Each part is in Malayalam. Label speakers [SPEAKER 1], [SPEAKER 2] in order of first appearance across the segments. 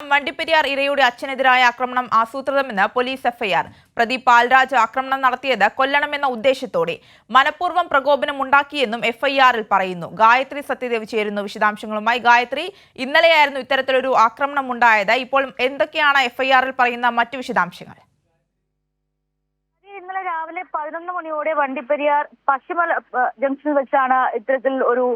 [SPEAKER 1] വണ്ടിപ്പെരിയാർ ഇരയുടെ അച്ഛനെതിരായ ആക്രമണം ആസൂത്രിതമെന്ന് പോലീസ് എഫ്ഐആർ. പ്രതി പാൽരാജ് ആക്രമണം നടത്തിയത് കൊല്ലണമെന്ന ഉദ്ദേശത്തോടെ. മനഃപൂർവം പ്രകോപനം ഉണ്ടാക്കിയെന്നും എഫ്ഐആറിൽ പറയുന്നു. ഗായത്രി സത്യദേവ് ചേരുന്നു വിശദാംശങ്ങളുമായി. ഗായത്രി ഇന്നലെയായിരുന്നു ഇത്തരത്തിലൊരു ആക്രമണം ഉണ്ടായത്. ഇപ്പോൾ എന്തൊക്കെയാണ് എഫ്ഐആറിൽ പറയുന്ന മറ്റു വിശദാംശങ്ങൾ?
[SPEAKER 2] ഇന്നലെ രാവിലെ പതിനൊന്ന് മണിയോടെ വണ്ടിപ്പെരിയാർ പശ്ചിമ ജംഗ്ഷനിൽ വെച്ചാണ് ഇത്തരത്തിൽ ഒരു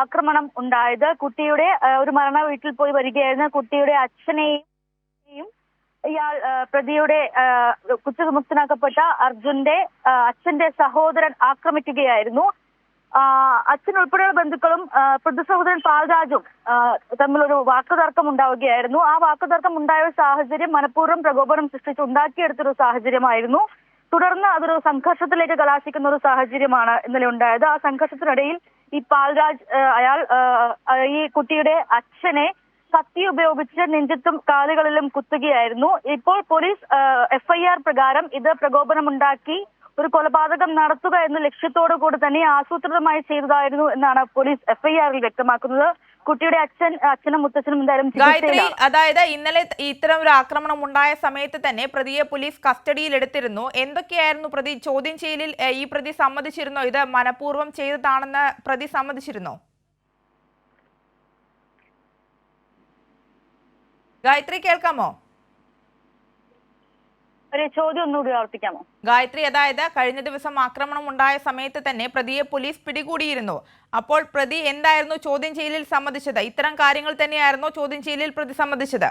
[SPEAKER 2] ആക്രമണം ഉണ്ടായത്. കുട്ടിയുടെ ഒരു മരണ വീട്ടിൽ പോയി വരികയായിരുന്ന കുട്ടിയുടെ അച്ഛനെയും ഇയാൾ പ്രതിയുടെ കുറ്റവിമുക്തനാക്കപ്പെട്ട അർജുന്റെ അച്ഛന്റെ സഹോദരൻ ആക്രമിക്കുകയായിരുന്നു. അച്ഛൻ ഉൾപ്പെടെയുള്ള ബന്ധുക്കളും ആ, പ്രതി സഹോദരൻ പാൽരാജും തമ്മിലൊരു വാക്കുതർക്കം ഉണ്ടാവുകയായിരുന്നു. ആ വാക്കുതർക്കം ഉണ്ടായ സാഹചര്യം മനഃപൂർവം പ്രകോപനം സൃഷ്ടിച്ച് ഉണ്ടാക്കിയെടുത്തൊരു സാഹചര്യമായിരുന്നു. തുടർന്ന് അതൊരു സംഘർഷത്തിലേക്ക് കലാശിക്കുന്ന ഒരു സാഹചര്യമാണ് ഇന്നലെ ഉണ്ടായത്. ആ സംഘർഷത്തിനിടയിൽ ഈ പാൽരാജ് അയാൾ ഈ കുട്ടിയുടെ അച്ഛനെ കത്തി ഉപയോഗിച്ച് നെഞ്ചത്തും കാലുകളിലും കുത്തുകയായിരുന്നു. ഇപ്പോൾ പോലീസ് എഫ്ഐആർ പ്രകാരം ഇത് പ്രകോപനമുണ്ടാക്കി ഒരു കൊലപാതകം നടത്തുക എന്ന ലക്ഷ്യത്തോടു കൂടി തന്നെ ആസൂത്രിതമായി ചെയ്തതായിരുന്നു എന്നാണ് പോലീസ് എഫ്ഐആറിൽ വ്യക്തമാക്കുന്നത്. കുട്ടിയുടെ അച്ഛൻ അച്ഛനും മുത്തച്ഛനും എന്തായാലും
[SPEAKER 1] ഗായത്രി അതായത് ഇന്നലെ ഇത്തരം ഒരു ആക്രമണം ഉണ്ടായ സമയത്ത് തന്നെ പ്രതിയെ പോലീസ് കസ്റ്റഡിയിൽ എടുത്തിരുന്നു. എന്തൊക്കെയായിരുന്നു പ്രതി ചോദ്യം ചെയ്യലിൽ ഈ പ്രതി സമ്മതിച്ചിരുന്നോ? ഇത് മനഃപൂർവം ചെയ്തതാണെന്ന് പ്രതി സമ്മതിച്ചിരുന്നോ? ഗായത്രി കേൾക്കാമോ?
[SPEAKER 2] ഒരു ചോദ്യം ഒന്നുകൂടി ആവർത്തിക്കാമോ?
[SPEAKER 1] ഗായത്രി അതായത് കഴിഞ്ഞ ദിവസം ആക്രമണം ഉണ്ടായ സമയത്ത് തന്നെ പ്രതിയെ പോലീസ് പിടികൂടിയിരുന്നു. അപ്പോൾ പ്രതി എന്തായിരുന്നു ചോദ്യം ചെയ്യലിൽ സമ്മതിച്ചത്? ഇത്തരം കാര്യങ്ങൾ തന്നെയായിരുന്നു ചോദ്യം ചെയ്യലിൽ പ്രതി സമ്മതിച്ചത്?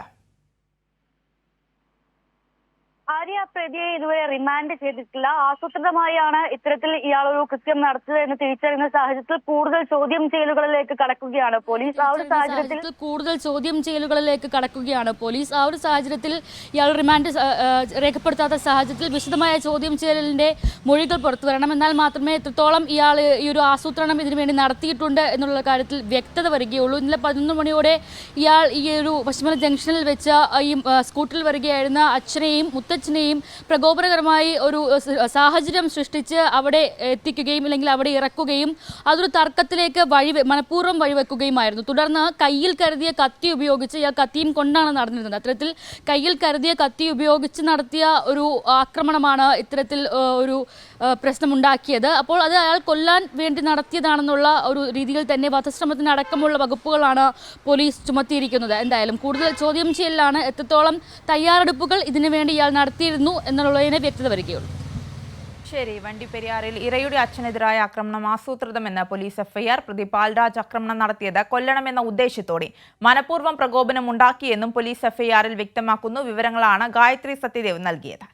[SPEAKER 2] ആര്യ പ്രതിയെ ഇതുവരെ റിമാൻഡ് ചെയ്തിട്ടില്ല. ആസൂത്രിതമായാണ് ഇത്തരത്തിൽ ഇയാൾ ഒരു കൃത്യം നടത്തുക എന്ന് തിരിച്ചറിയുന്ന സാഹചര്യത്തിൽ കൂടുതൽ ചോദ്യം ചെയ്യലുകളിലേക്ക് കടക്കുകയാണ് പോലീസ്. ആ ഒരു സാഹചര്യത്തിൽ
[SPEAKER 3] കൂടുതൽ ചോദ്യം ചെയ്യലുകളിലേക്ക് കടക്കുകയാണ് പോലീസ്. ആ ഒരു സാഹചര്യത്തിൽ ഇയാൾ റിമാൻഡ് രേഖപ്പെടുത്താത്ത സാഹചര്യത്തിൽ വിശദമായ ചോദ്യം ചെയ്യലിന്റെ മൊഴികൾ പുറത്തു വരണം. എന്നാൽ മാത്രമേ എത്രത്തോളം ഇയാൾ ഈ ഒരു ആസൂത്രണം ഇതിനുവേണ്ടി നടത്തിയിട്ടുണ്ട് എന്നുള്ള കാര്യത്തിൽ വ്യക്തത വരികയുള്ളൂ. ഇന്നലെ പതിനൊന്ന് മണിയോടെ ഇയാൾ ഈ ഒരു പശ്ചിമല ജംഗ്ഷനിൽ വെച്ച ഈ സ്കൂട്ടറിൽ വരികയായിരുന്ന അച്ഛനെയും മുത്തച്ഛനെയും പ്രകോപനകരമായി ഒരു സാഹചര്യം സൃഷ്ടിച്ച് അവിടെ എത്തിക്കുകയും അല്ലെങ്കിൽ അവിടെ ഇറക്കുകയും അതൊരു തർക്കത്തിലേക്ക് വഴി മനഃപൂർവം വഴിവെക്കുകയുമായിരുന്നു തുടർന്ന് കയ്യിൽ കരുതിയ കത്തി ഉപയോഗിച്ച് ഇയാൾ കത്തിയും കൊണ്ടാണ് നടന്നിരുന്നത്. അത്തരത്തിൽ കയ്യിൽ കരുതിയ കത്തി ഉപയോഗിച്ച് നടത്തിയ ഒരു ആക്രമണമാണ് ഇത്തരത്തിൽ ഒരു പ്രശ്നമുണ്ടാക്കിയത്. അപ്പോൾ അത് അയാൾ കൊല്ലാൻ വേണ്ടി നടത്തിയതാണെന്നുള്ള ഒരു രീതിയിൽ തന്നെ വധശ്രമത്തിന് അടക്കമുള്ള വകുപ്പുകളാണ് പോലീസ് ചുമത്തിയിരിക്കുന്നത്. എന്തായാലും കൂടുതൽ ചോദ്യം ചെയ്യലാണ് എത്രത്തോളം തയ്യാറെടുപ്പുകൾ ഇതിനുവേണ്ടി ഇയാൾ നടത്തിയിരുന്നു എന്നുള്ളതിനെ വ്യക്തത വരികയുള്ളൂ.
[SPEAKER 1] ശരി വണ്ടിപ്പെരിയാറിൽ ഇരയുടെ അച്ഛനെതിരായ ആക്രമണം ആസൂത്രിതമെന്ന് പോലീസ് എഫ്ഐആർ. പ്രതി പാൽരാജ് ആക്രമണം നടത്തിയത് കൊല്ലണമെന്ന ഉദ്ദേശത്തോടെ മനഃപൂർവം പ്രകോപനം ഉണ്ടാക്കിയെന്നും പോലീസ് എഫ്ഐആറിൽ വ്യക്തമാക്കുന്നു വിവരങ്ങളാണ് ഗായത്രി സത്യദേവ് നൽകിയത്.